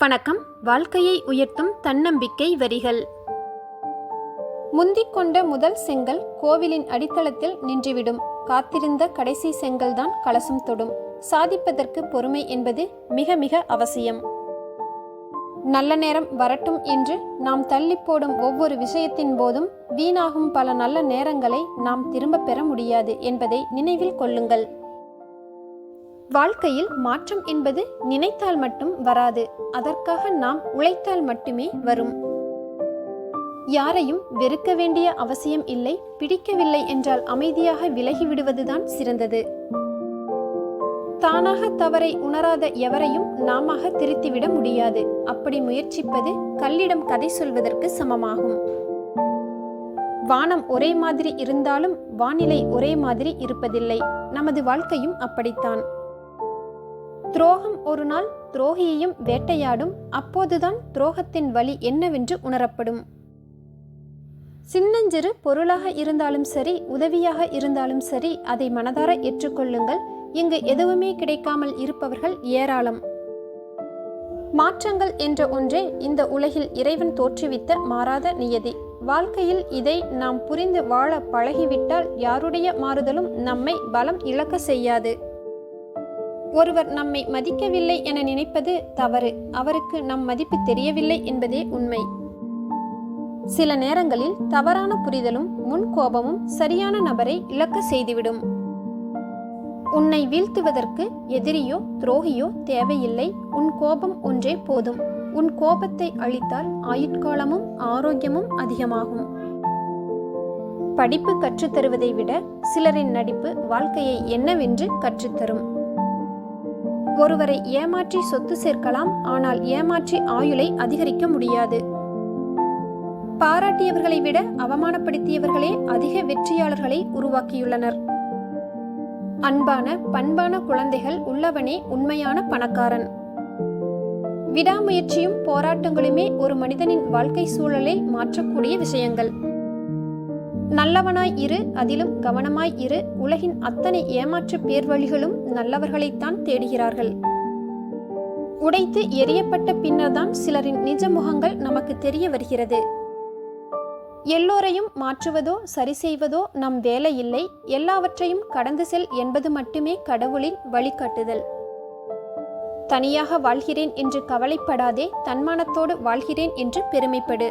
வணக்கம். வாழ்க்கையை உயர்த்தும் தன்னம்பிக்கை வரிகள். முந்திக் கொண்ட முதல் செங்கல் கோவிலின் அடித்தளத்தில் நின்றுவிடும். காத்திருந்த கடைசி செங்கல்தான் கலசம் தொடும். சாதிப்பதற்கு பொறுமை என்பது மிக மிக அவசியம். நல்ல நேரம் வரட்டும் என்று நாம் தள்ளி போடும் ஒவ்வொரு விஷயத்தின் போதும் வீணாகும் பல நல்ல நேரங்களை நாம் திரும்ப பெற முடியாது என்பதை நினைவில் கொள்ளுங்கள். வாழ்க்கையில் மாற்றம் என்பது நினைத்தால் மட்டும் வராது. அதற்காக நாம் உழைத்தால் மட்டுமே வரும். யாரையும் வெறுக்க வேண்டிய அவசியம் இல்லை. பிடிக்கவில்லை என்றால் அமைதியாக விலகி விடுவதுதான் சிறந்தது. தானாக தவறை உணராத எவரையும் நாம திருத்திவிட முடியாது. அப்படி முயற்சிப்பது கல்லிடம் கதை சொல்வதற்கு சமமாகும். வானம் ஒரே மாதிரி இருந்தாலும் வானிலை ஒரே மாதிரி இருப்பதில்லை. நமது வாழ்க்கையும் அப்படித்தான். துரோகம் ஒரு நாள் துரோகியையும் வேட்டையாடும் அப்போதுதான் துரோகத்தின் வழி என்னவென்று உணரப்படும். சின்னஞ்சிறு பொருளாக இருந்தாலும் சரி உதவியாக இருந்தாலும் சரி அதை மனதார ஏற்றுக்கொள்ளுங்கள். இங்கு எதுவுமே கிடைக்காமல் இருப்பவர்கள் ஏராளம். மாற்றங்கள் என்ற ஒன்றே இந்த உலகில் இறைவன் தோற்றுவித்த மாறாத நியதி. வாழ்க்கையில் இதை நாம் புரிந்து வாழ பழகிவிட்டால் யாருடைய மாறுதலும் நம்மை பலம் இழக்க செய்யாது. ஒருவர் நம்மை மதிக்கவில்லை என நினைப்பது தவறு. அவருக்கு நம் மதிப்பு தெரியவில்லை என்பதே உண்மை. சில நேரங்களில் தவறான புரிதலும் முன் கோபமும் சரியான நபரை இழக்க செய்துவிடும். உன்னை வீழ்த்துவதற்கு எதிரியோ துரோகியோ தேவையில்லை. உன் கோபம் ஒன்றே போதும். உன் கோபத்தை அழித்தால் ஆயுட்காலமும் ஆரோக்கியமும் அதிகமாகும். படிப்பு கற்றுத்தருவதை விட சிலரின் நடிப்பு வாழ்க்கையை என்னவென்று கற்றுத்தரும். ஒருவரை ஏமாற்றி சொத்து சேர்க்கலாம் ஆனால் ஏமாற்றி ஆயுளை அதிகரிக்க முடியாது. பாராட்டியவர்களை விட அவமானப்படுத்தியவர்களே அதிக வெற்றியாளர்களை உருவாக்கியுள்ளனர். அன்பான பண்பான குழந்தைகள் உள்ளவனே உண்மையான பணக்காரன். விடாமுயற்சியும் போராட்டங்களுமே ஒரு மனிதனின் வாழ்க்கை சூழலை மாற்றக்கூடிய விஷயங்கள். நல்லவனாய் இரு அதிலும் கவனமாய் இரு. உலகின் அத்தனை ஏமாற்று பேர்வழிகளும் நல்லவர்களைத்தான் தேடுகிறார்கள். உடைத்து எரியப்பட்ட பின்னர்தான் சிலரின் நிஜ முகங்கள் நமக்கு தெரிய வருகிறது. எல்லோரையும் மாற்றுவதோ சரி செய்வதோ நம் வேலை இல்லை. எல்லாவற்றையும் கடந்து செல் என்பது மட்டுமே கடவுளின் வழிகாட்டுதல். தனியாக வாழ்கிறேன் என்று கவலைப்படாதே தன்மானத்தோடு வாழ்கிறேன் என்று பெருமைப்படு.